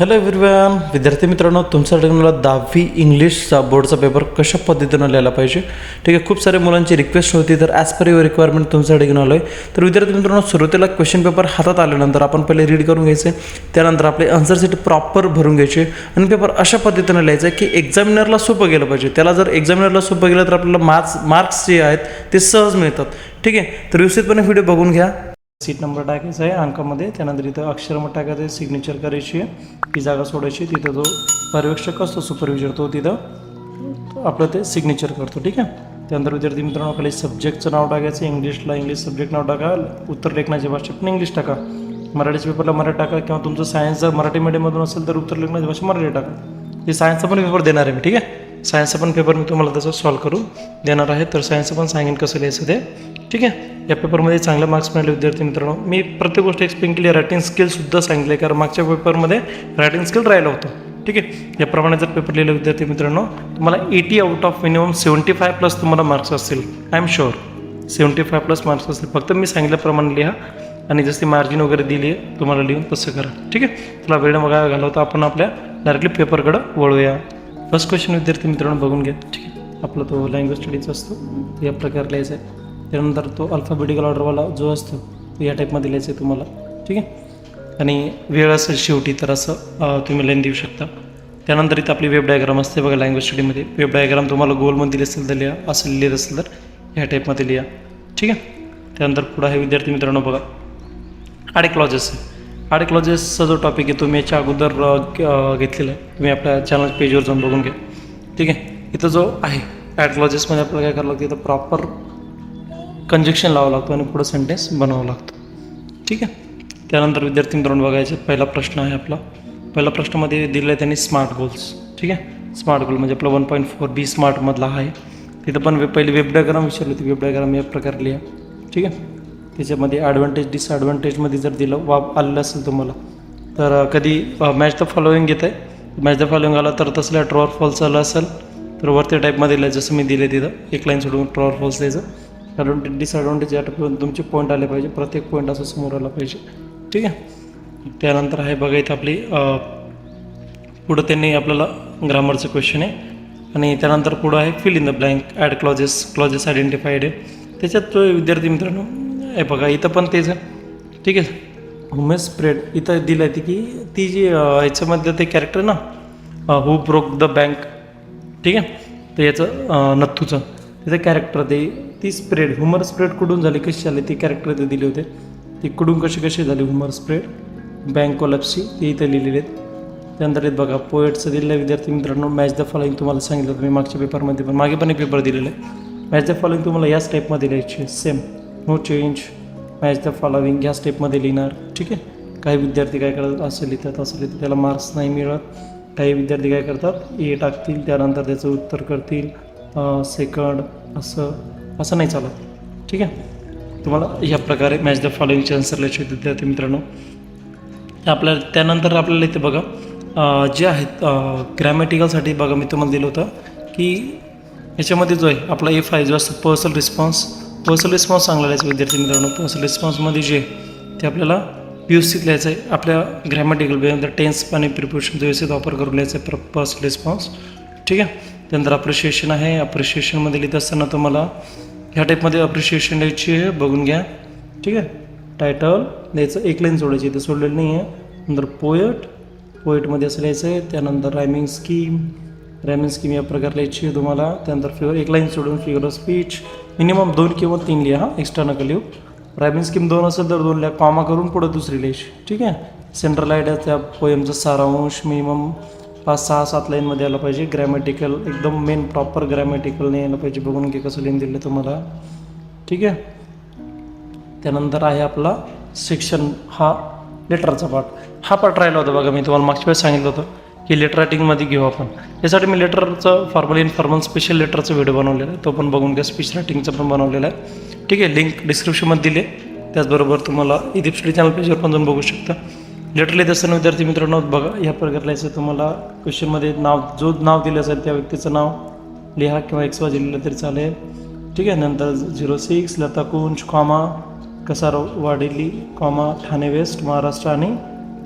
Hello everyone विद्यार्थी मित्रांनो तुमच्यासाठी मला दहावी इंग्लिशचा बोर्डचा पेपर कशा पद्धतीनं लिहायला पाहिजे? ठीक आहे खूप साऱ्या मुलांची रिक्वेस्ट होती तर ॲज पर युअर रिक्वायरमेंट तुमच्यासाठी घेऊन आलो आहे तर विद्यार्थी मित्रांनो सुरुवातीला क्वेश्चन पेपर हातात आल्यानंतर आपण पहिले रीड करून घ्यायचे त्यानंतर आपले आन्सर सीट प्रॉपर भरून घ्यायचे आणि पेपर अशा पद्धतीनं लिहायचं आहे की एक्झामिनरला सोपं गेलं पाहिजे. त्याला जर एक्झामिनरला सोपं गेलं तर आपल्याला मार्क्स मार्क्स जे आहेत ते सहज मिळतात. ठीक आहे तर व्यवस्थितपणे व्हिडिओ बघून घ्या. सीट नंबर टाकायचा आहे अंकामध्ये. त्यानंतर इथं अक्षरमत टाकायचं आहे सिग्नेचर करायची आहे. ती जागा सोडायची तिथं जो पर्यवेक्षक असतो सुपरविजर तो तिथं आपलं ते सिग्नेचर करतो ठीक आहे? त्यानंतर विद्यार्थी मित्रांनो खाली सब्जेक्टचं नाव टाकायचं इंग्लिशला इंग्लिश सब्जेक्ट नाव टाका. उत्तर लेखनाची भाषा पण इंग्लिश टाका. मराठीच्या पेपरला मराठी टाका. किंवा तुमचं सायन्स जर मराठी मीडियममधून असेल तर उत्तर लेखनाची भाषा मराठी टाका. हे सायन्सचा पण पेपर देणार आहे मी ठीक आहे? सायन्सचा पण पेपर मी तुम्हाला तसं सॉल्व करून देणार आहे. तर सायन्सचं पण सांगेन कसं लिहायचं ते. ठीक आहे? या पेपरमध्ये चांगले मार्क्स मिळाले विद्यार्थी मित्रांनो. मी प्रत्येक गोष्ट एक्सप्लेन केली. रायटिंग स्किलसुद्धा सांगितलं. कारण मागच्या पेपरमध्ये रायटिंग स्किल राहिलं होतं. ठीक आहे? याप्रमाणे जर पेपर लिहिलं विद्यार्थी मित्रांनो तुम्हाला eighty out of minimum seventy five plus तुम्हाला मार्क्स असतील. I am sure seventy five plus marks असतील. फक्त मी सांगितल्याप्रमाणे लिहा. आणि जशी मार्जिन वगैरे दिली आहे तुम्हाला लिहून तसं करा. ठीक आहे? तुला वेळ बघा घालवता. आपण आपल्या डायरेक्टली पेपरकडं वळूया. फर्स्ट क्वेश्चन विद्यार्थी मित्रांनो बघून घ्या. ठीक आहे. आपला तो लँग्वेज स्टडीचा असतो तो या प्रकारे लिहायचा आहे. त्यानंतर तो अल्फाबेटिकल ऑर्डरवाला जो असतो तो या टाईपमध्ये लिहायचा आहे तुम्हाला. ठीक आहे? आणि वेळ असेल शेवटी तर असं तुम्ही लाईन देऊ शकता. त्यानंतर इथं आपली वेब डायग्राम असते बघा लँग्वेज स्टडीमध्ये वेब डायग्राम तुम्हाला गोलमध्ये दिली असेल तर लिहा असं लिहित असेल तर ह्या टाईपमध्ये लिहा. ठीक आहे? त्यानंतर पुढं आहे विद्यार्थी मित्रांनो बघा. आडे क्लॉजेस असेल क्लॉजेसचा जो टॉपिक आहे तुम्ही याच्या अगोदर घेतलेला आहे. तुम्ही आपल्या चॅनल पेजवर जाऊन बघून घ्या. ठीक आहे? इथं जो आहे ॲड क्लॉजेसमध्ये आपल्याला काय करावं लागतं इथं प्रॉपर कंजेक्शन लावावं लागतो आणि पुढं सेंटेन्स बनवावं लागतं. ठीक आहे? त्यानंतर विद्यार्थी मित्रांनो बघायचे पहिला प्रश्न आहे आपला. पहिल्या प्रश्नामध्ये दिलेला आहे त्यांनी स्मार्ट गोल्स ठीक आहे? स्मार्ट गोल म्हणजे आपला वन पॉईंट फोर बी स्मार्टमधला आहे. तिथं पण वे पहिले वेब डायग्राम विचारली होती. वेब डायग्राम या प्रकारे लिहा. ठीक आहे? त्याच्यामध्ये ॲडव्हान्टेज डिसॲडव्हान्टेजमध्ये जर दिलं वाप आलेलं असेल तुम्हाला तर कधी मॅच द फॉलोईंग घेत आहे मॅच द फॉलोइंग आला तर तसल्या ट्रॉवर फॉल्स आलं असेल तर वरती टाईपमध्ये दिलं जसं मी दिले तिथं एक लाईन सोडून ट्रॉवर फॉल्स द्यायचं ॲडव्हान्टेज डिसॲडव्हान्टेज या टाईपमध्ये तुमचे पॉईंट आले पाहिजे प्रत्येक पॉईंट असं समोर आला पाहिजे. ठीक आहे? त्यानंतर आहे बघा इथं आपली पुढं त्यांनी आपल्याला ग्रामरचं क्वेश्चन आहे. आणि त्यानंतर पुढं आहे fill in the blank add clauses clauses identified आहे. त्याच्यात विद्यार्थी मित्रांनो हे बघा इथं पण तेच आहे. ठीक आहे. हुमेस स्प्रेड इथं दिलं आहे ती की ती जी अं, ह्याच्यामधलं ते कॅरेक्टर ना हू ब्रोक द बँक ठीक आहे? तर याचं नथूचं नथ्थूचं त्याचं कॅरेक्टर ते ती स्प्रेड हुमर स्प्रेड कुठून झाली कशी झाली ती कॅरेक्टर ते दिले होते. ती कुठून कशी कशी झाली हुमर स्प्रेड बँक कोलप्सी ते इथं लिहिलेले आहेत. त्यानंतर येत बघा पोएटचं दिलेलं आहे विद्यार्थी मित्रांनो मॅच द फॉलोइंग तुम्हाला सांगितलं तुम्ही मी मागच्या पेपरमध्ये पण मागे पण एक पेपर दिलेला आहे. मॅच द फॉलोइंग तुम्हाला याच टाईपमध्ये लिहायची same no change match the following या स्टेपमध्ये लिहिणार. ठीक आहे? काही विद्यार्थी काय करतात? असं लिहितात असं लिहितात. त्याला मार्क्स नाही मिळत. काही विद्यार्थी काय करतात? ए टाकतील त्यानंतर त्याचं उत्तर करतील. सेकंड असं असं नाही चालत. ठीक आहे? तुम्हाला या प्रकारे मॅच द फॉलोइंगचे आन्सर लिहायचे विद्यार्थी मित्रांनो. आपल्याला त्यानंतर आपल्याला इथे बघा जे आहेत ग्रॅमॅटिकलसाठी बघा मी तुम्हाला दिलं होतं की याच्यामध्ये जो आहे आपला ए फाय जो असतो पर्सनल रिस्पॉन्स पर्सनल रिस्पॉन्स चांगला लिहायचा विद्यार्थी मित्रांनो. पर्सनल रिस्पॉन्समध्ये जे ते आपल्याला व्यवस्थित लिहायचं आहे आपल्या ग्रॅमॅटिकल टेन्स आणि प्रिपरेशन व्यवस्थित वापर करून लिहायचा आहे पर्सनल रिस्पॉन्स ठीक आहे? त्यानंतर अप्रिशिएशन आहे. अप्रिशिएशनमध्ये लिहित असताना तुम्हाला ह्या टाईपमध्ये अप्रिशिएशन द्यायची आहे. बघून घ्या. ठीक आहे? टायटल द्यायचं एक लाईन सोडायची इथं सोडलेलं नाही आहे नंतर पोएट पोएटमध्ये असं लिहायचं आहे त्यानंतर रायमिंग स्कीम रॅमिन स्कीम या प्रकारे लिहायची आहे तुम्हाला त्यानंतर फिगर एक लाईन सोडून फिगर ऑफ स्पीच मिनिमम दोन किंवा तीन लिहा एक्स्ट्रा नका लिहू. रायमिंग स्कीम दोन असेल तर दोन लिहा कॉमा करून पुढं दुसरी लिहायची ठीक आहे? सेंट्रल आयडिया त्या पोएमचा सारांश मिनिमम पाच सहा सात लाईनमध्ये आला पाहिजे. ग्रॅमॅटिकल एकदम मेन प्रॉपर ग्रॅमॅटिकलने यायला पाहिजे. बघून की कसं लिहून दिलं तुम्हाला. ठीक आहे? त्यानंतर आहे आपला सेक्शन हा लेटरचा पार्ट हा पार्ट राहिला होता बघा मी तुम्हाला मागच्या वेळेस सांगितलं होतं. की लेटर रायटिंगमध्ये घेऊ आपण. यासाठी मी लेटरचं फॉर्मल इन्फॉर्मल स्पेशल लेटरचा व्हिडिओ बनवलेला आहे. तो पण बघून घ्या. स्पीच रायटिंगचा पण बनवलेला आहे. ठीक आहे लिंक डिस्क्रिप्शनमध्ये दिले त्याचबरोबर तुम्हाला इदिप स्टडी चॅनल पेजवर पण जाऊन बघू शकता. लेटर लिहित असताना विद्यार्थी मित्रांनो बघा. या प्रकारला लिहायचं तुम्हाला क्वेश्चनमध्ये नाव जो नाव दिलं असेल त्या व्यक्तीचं नाव लिहा किंवा एक्स वाय लिहिलं तरी चालेल. ठीक आहे नंतर zero six Lata Kunj comma Kasar Wadeli comma Thane west Maharashtra आणि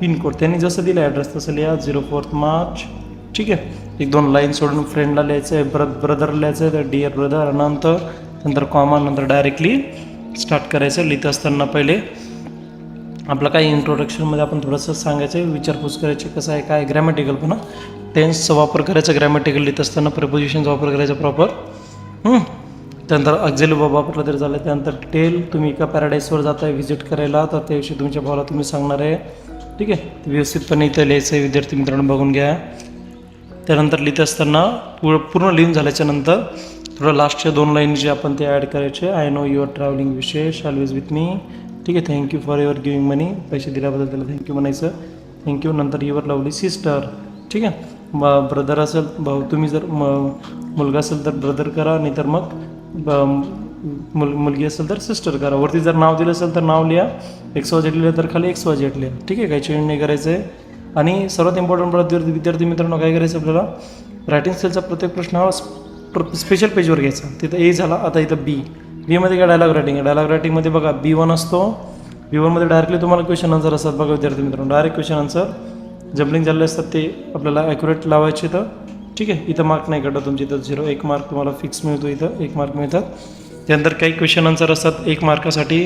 पिनकोड. त्यांनी जसं दिलं ॲड्रेस तसं लिहा. झिरो फोर्थ मार्च ठीक आहे? एक दोन लाईन सोडून फ्रेंडला लिहायचं आहे ब्र ब्रदर लिहायचं आहे तर डिअर ब्रदर नंतर नंतर कॉमा नंतर डायरेक्टली स्टार्ट करायचं. लिहित असताना पहिले आपलं काय इंट्रोडक्शनमध्ये आपण थोडंसं सांगायचं आहे विचारपूस करायची कसं आहे काय ग्रॅमॅटिकल पण टेन्सचा वापर करायचा ग्रॅमॅटिकल लिहित असताना प्रपोजिशनचा वापर करायचा प्रॉपर त्यानंतर अक्झेल वापरलं तरी झालं. त्यानंतर टेल तुम्ही एका पॅराडाईसवर जाताय व्हिजिट करायला. तर त्याविषयी तुमच्या भावाला तुम्ही सांगणार आहे ठीक आहे? व्यवस्थितपणे इथं लिहायचं आहे. विद्यार्थी मित्रांनो बघून घ्या. त्यानंतर लिहित असताना पूर्ण पूर्ण लिहून झाल्याच्यानंतर थोडं लास्टच्या दोन लाईन जे आपण ते ॲड करायचे. आय नो युअर ट्रॅव्हलिंग विशेष ऑलवेज विथ मी ठीक आहे? Thank you for your giving money पैसे दिल्याबद्दल त्याला थँक्यू म्हणायचं. थँक्यू नंतर युअर लवली सिस्टर ठीक आहे? मग ब्रदर असेल भाऊ तुम्ही जर मुलगा असेल तर ब्रदर करा. नाही तर मग मुल मुलगी असेल तर सिस्टर करा. वरती जर नाव दिलं असेल तर नाव लिहा. एक्स वाय जेट लिहिलं तर खाली एक्स वाय लिहा. ठीक आहे? काही चेंज नाही करायचं आहे. आणि सर्वात इम्पॉर्टंट विद्यार्थी विद्यार्थी मित्रांनो काय करायचं आपल्याला? रायटिंग स्किलचा प्रत्येक प्रश्न हा स्पेशल पेजवर घ्यायचा. तिथं ए झाला आता इथं बी बीमध्ये काय डायलॉग रायटिंग आहे? डायलॉग रायटिंगमध्ये बघा बी वन असतो. बी वनमध्ये डायरेक्टली तुम्हाला क्वेश्चन आन्सर असतात बघा विद्यार्थी मित्रांनो. डायरेक्ट क्वेश्चन आन्सर जम्पलिंग झालेले असतात ते आपल्याला ॲक्युरेट लावायचे तर ठीक आहे? इथं मार्क नाही काढत तुमची इथं झिरो एक मार्क तुम्हाला फिक्स मिळतो इथं. एक मार्क मिळतात. त्यानंतर काही क्वेश्चन आन्सर असतात एक मार्कासाठी.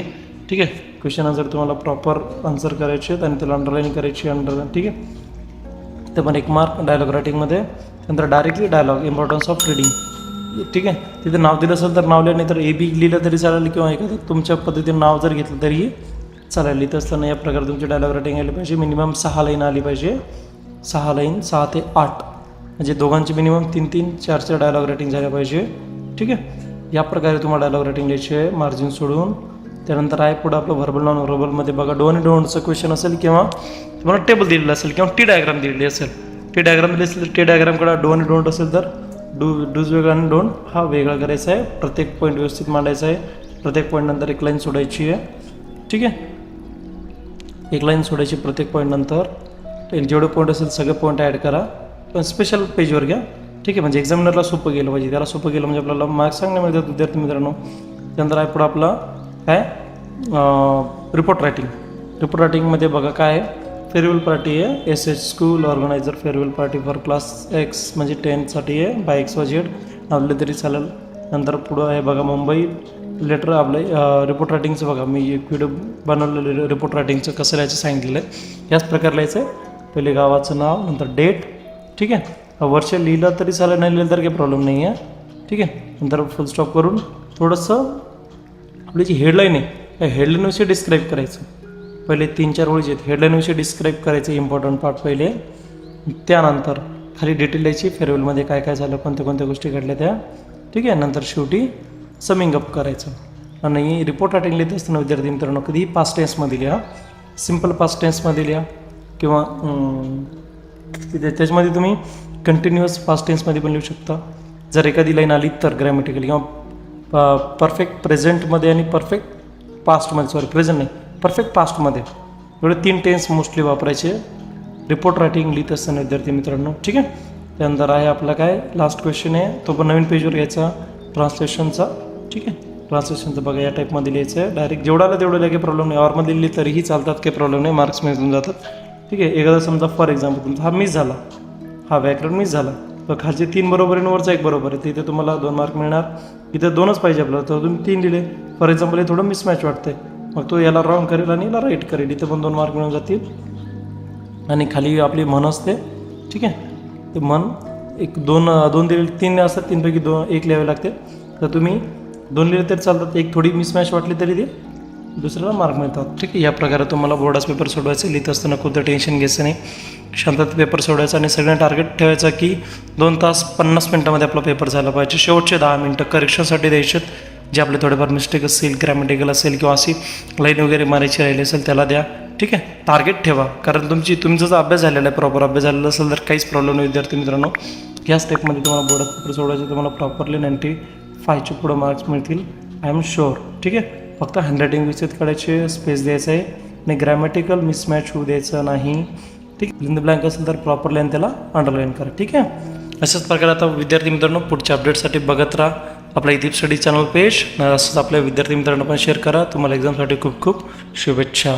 ठीक आहे? क्वेश्चन आन्सर तुम्हाला प्रॉपर आन्सर करायचे आहेत आणि त्याला अंडरलाईन करायची अंडरलाईन ठीक आहे? ते पण एक मार्क डायलॉग रायटिंगमध्ये त्यानंतर directly dialogue importance of reading ठीक आहे? तिथे नाव दिलं असेल तर नाव लिहिलं नाही तर ए बी लिहिलं तरी चालेल किंवा एखादं तुमच्या पद्धतीने नाव जर घेतलं तरीही चालेल. लिहित असताना या प्रकारे तुमची डायलॉग रायटिंग आली पाहिजे. मिनिमम सहा लाईन आली पाहिजे. सहा लाईन सहा ते आठ. म्हणजे दोघांची मिनिमम तीन तीन चार चार डायलॉग रायटिंग झाल्या पाहिजे. ठीक आहे? या प्रकारे तुम्हाला डायलॉग रायटिंग लिहायची आहे मार्जिन सोडून. त्यानंतर आहे पुढं आपलं व्हर्बल नॉन व्हर्बलमध्ये बघा डोन आणि क्वेश्चन असेल किंवा तुम्हाला टेबल दिलेलं असेल किंवा टी डायग्राम दिलेली असेल. टी डायग्राम दिली असेल तर टी डायग्रामकडे डोन डोंट असेल तर डू डूज वेगळा आणि डोंट हा वेगळा करायचा आहे. प्रत्येक पॉईंट व्यवस्थित मांडायचा आहे. प्रत्येक पॉईंट नंतर एक लाईन सोडायची आहे. ठीक आहे? एक लाईन सोडायची प्रत्येक पॉईंट नंतर. एक जेवढे पॉईंट असेल सगळे पॉईंट ॲड करा. पण स्पेशल पेजवर घ्या. ठीक आहे म्हणजे एक्झामिनरला सोपं गेलं पाहिजे. त्याला सोपं गेलं म्हणजे आपल्याला मार्क्स चांगले मिळतात विद्यार्थी मित्रांनो. त्यानंतर आहे पुढं आपला काय? रिपोर्ट रायटिंग रिपोर्ट रायटिंगमध्ये बघा काय आहे? फेअरवेल पार्टी आहे. S H school organiser farewell party for class X म्हणजे टेनसाठी आहे बाय एक्स वा झेड लावले तरी चालेल. नंतर पुढं आहे बघा मुंबई. लेटर आपलं रिपोर्ट रायटिंगचं बघा. मी एक व्हिडिओ बनवलेलं रिपोर्ट रायटिंगचं कसं लिहायचं सांगितलेलं आहे. याच प्रकारे लिहायचं आहे. पहिले गावाचं नाव नंतर डेट ठीक आहे? वर्ष लिहिलं तरी चालेल नाही लिहिलं तर काही प्रॉब्लेम नाही आहे. ठीक आहे? नंतर फुल स्टॉप करून थोडंसं आपली जी हेडलाईन आहे त्या हेडलाईनविषयी डिस्क्राईब करायचं. पहिले तीन चार ओळी आहेत. हेडलाईनविषयी डिस्क्राईब करायचं इम्पॉर्टंट पार्ट पहिले. त्यानंतर खाली डिटेल द्यायची फेअरवेलमध्ये काय काय झालं कोणत्या कोणत्या गोष्टी घडल्या त्या. ठीक आहे? नंतर शेवटी समिंग अप करायचं. आणि रिपोर्ट रायटिंग लिहित असताना विद्यार्थी मित्रांनो कधीही पास्ट टेन्समध्ये लिहा. सिंपल पास्ट टेन्समध्ये लिहा. किंवा त्याच्यामध्ये तुम्ही कंटिन्युअस फास्ट टेन्समध्ये पण लिहू शकता. जर एखादी लाईन आली तर ग्रॅमॅटिकल किंवा परफेक्ट प्रेझेंटमध्ये आणि परफेक्ट पास्टमध्ये सॉरी प्रेझेंट नाही परफेक्ट पास्टमध्ये एवढे तीन टेन्स मोस्टली वापरायचे. रिपोर्ट रायटिंग लिहित असताना विद्यार्थी मित्रांनो ठीक आहे? त्यानंतर आहे आपला काय? लास्ट क्वेश्चन आहे. तो पण नवीन पेजवर घ्यायचा. ट्रान्सलेशनचा ठीक आहे? ट्रान्सलेशनचं बघा या टाईपमध्ये लिहायचं. आहे डायरेक्ट जेवढाला तेवढं काही प्रॉब्लेम नाही. ऑरमध्ये लिहिली तरीही चालतात काही प्रॉब्लेम नाही. मार्क्स मिळून जातात. ठीक आहे? एखादा समजा फॉर एक्झाम्पल तुमचा हा मिस झाला. हा व्याकरण मिस झाला. तर खालचे तीन बरोबर आहे वरचा एक बरोबर आहे. तिथे तुम्हाला दोन मार्क मिळणार. इथे दोनच पाहिजे आपल्याला. तर तुम्ही तीन लिहिले फॉर एक्झाम्पल हे थोडं मिसमॅच वाटतंय. मग तो याला रॉंग करेल आणि याला राईट करेल. इथे पण दोन मार्क मिळून जातील. आणि खाली आपली मन असते. ठीक आहे? ते मन एक दोन दोन दिले तीन असतात. तीनपैकी दोन एक लिहावे लागते. तर तुम्ही दोन लिहिले तरी चालतात. एक थोडी मिसमॅच वाटली तरी ते दुसऱ्याला मार्क मिळतात ठीक आहे या प्रकारे तुम्हाला बोर्डास पेपर सोडवायचं लिहित असताना कुठं टेन्शन घ्यायचं नाही. शांतात पेपर सोडायचा आणि सगळ्यांना टार्गेट ठेवायचा की दोन तास पन्नास मिनटामध्ये आपला पेपर झाला पाहिजे. शेवटचे दहा मिनटं करेक्शनसाठी द्यायचे जे आपले थोडेफार मिस्टेक असेल ग्रॅमॅटिकल असेल किंवा अशी लाईन वगैरे मारायची राहिली असेल त्याला द्या. ठीक आहे? टार्गेट ठेवा. कारण तुमची तुमचा जर अभ्यास झालेला आहे प्रॉपर अभ्यास झालेला असेल तर काहीच प्रॉब्लेम नाही विद्यार्थी मित्रांनो. या स्टेपमध्ये तुम्हाला बोर्डात पेपर सोडायचे तुम्हाला प्रॉपरली नाईन्टी फायचे पुढं मार्क्स मिळतील आय एम शुअर ठीक आहे? फक्त हँडरायटिंग विकसित करायचे स्पेस द्यायचं आहे. आणि ग्रॅमॅटिकल मिसमॅच होऊ द्यायचं नाही. ठीक लिंद ब्लँक असेल तर प्रॉपर लाईन त्याला अंडरलाईन करा. ठीक आहे? अशाच प्रकारे आता विद्यार्थी मित्रांनो पुढच्या अपडेटसाठी बघत राहा. आपला इदीप स्टडी चॅनल पेज असंच आपल्या विद्यार्थी मित्रांना पण शेअर करा. तुम्हाला एक्झामसाठी खूप खूप शुभेच्छा.